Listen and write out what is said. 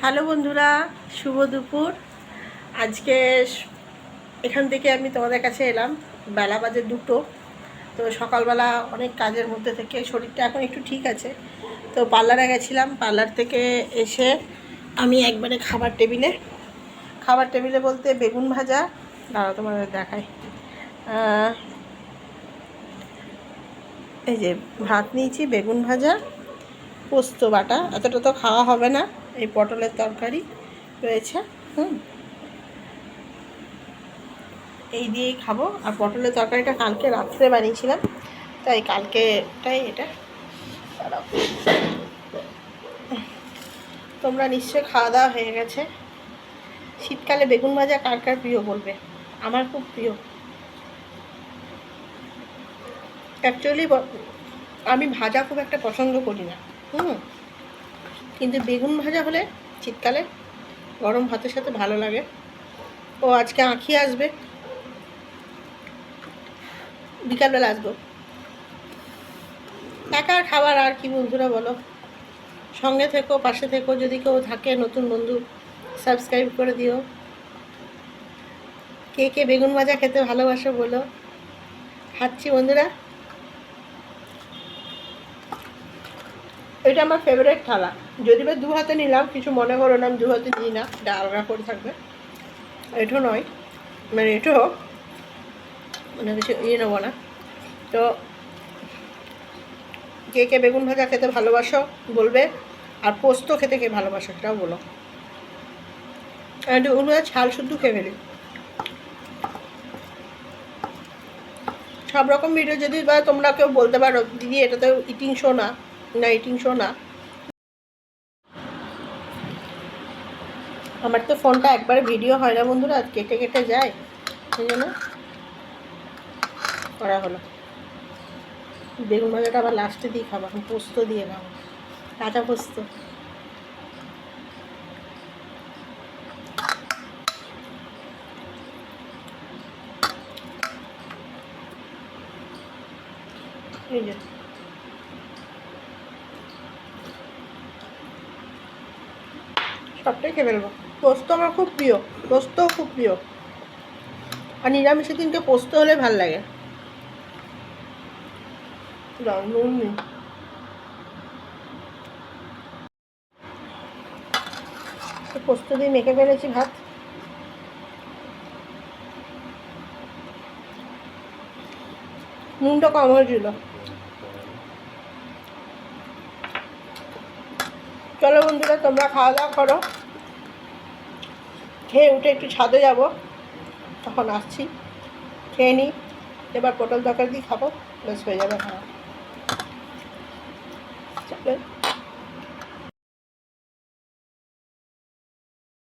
Hello বন্ধুরা, শুভ দুপুর। আজকে এখান থেকে আমি তোমাদের কাছে এলাম, বেলা বাজে দুটো। তো সকালবেলা অনেক কাজের মধ্যে থেকে, শরীরটা এখন একটু ঠিক আছে। তো পার্লারে গেছিলাম, পার্লার থেকে এসে আমি একবারে খাবার টেবিলে খাবার টেবিলে বলতে বেগুন ভাজা, দাঁড়াও তোমাদের দেখাই। এই যে ভাত নিয়েছি, বেগুন ভাজা পোস্ত বাটা, এতটা তো খাওয়া হবে না, এই পটলের তরকারি রয়েছে, হুম। এই দিয়েই খাব, আর পটলের তরকারিটা কালকে রাত্রে বানিয়েছিলাম, তাই কালকেটাই এটা। তোমরা নিশ্চয় খাওয়া দাওয়া হয়ে গেছে। শীতকালে বেগুন ভাজা কার কার প্রিয় বলবে? আমার খুব প্রিয়। অ্যাকচুয়ালি আমি ভাজা খুব একটা পছন্দ করি না। হুম। কিন্তু বেগুন ভাজা হলে শীতকালে গরম ভাতের সাথে ভালো লাগে। ও, আজকে আঁখি আসবে। বিকালবেলা আসব। একার খাবার আর কি বন্ধুরা বলো? সঙ্গে থেকো, পাশে থেকো, যদি কেউ থাকে, নতুন বন্ধু, সাবস্ক্রাইব করে দিও। কে কে বেগুন ভাজা খেতে ভালোবাসো বলো। খাচ্ছি বন্ধুরা। এটা আমার ফেভারিট থালা। যদি বা দু হাতে নিলাম, কিছু মনে করো না, আমি দু হাতে নিই না, এটা আলগা করে থাকবে। এঠো নয় মানে এঠো মানে কিছু ইয়ে নেব না। তো, কে কে বেগুন ভাজা খেতে ভালোবাসো বলবে, আর পোস্ত খেতে কে ভালোবাসো সেটাও বলো। বেগুন ছাল শুদ্ধ খেয়ে ফেলি। সব রকম ভিডিও যদি বা তোমরা কেউ বলতে পারো, দিদি এটা তো ইটিং শো না। না ইটিং শো না। আমার তো ফোনটা একবার ভিডিও হয় না বন্ধুরা কেটে কেটে যায়। সেই জন্য করা হলো। বেগুন ভাজাটা আবার লাস্টে দিয়ে খাব এখন পোস্ত দিয়ে খাব, কাঁচা পোস্ত। এই যে। সবটাই খেয়ে ফেলব। পোস্ত আমার খুব প্রিয়, পোস্তও খুব প্রিয়। আর নিরামিষের দিনকে পোস্ত হলে ভালো লাগে। পোস্ত দিয়ে মেখে ফেলেছি ভাত। নুনটা কম হয়েছিল। চলো বন্ধুরা, তোমরা খাওয়া দাওয়া করো। খেয়ে উঠে একটু ছাদে যাব। তখন আসছি। খেয়ে নিই। এবার পটল তরকারি দিয়ে খাব। বেশ হয়ে যাবে খাওয়া।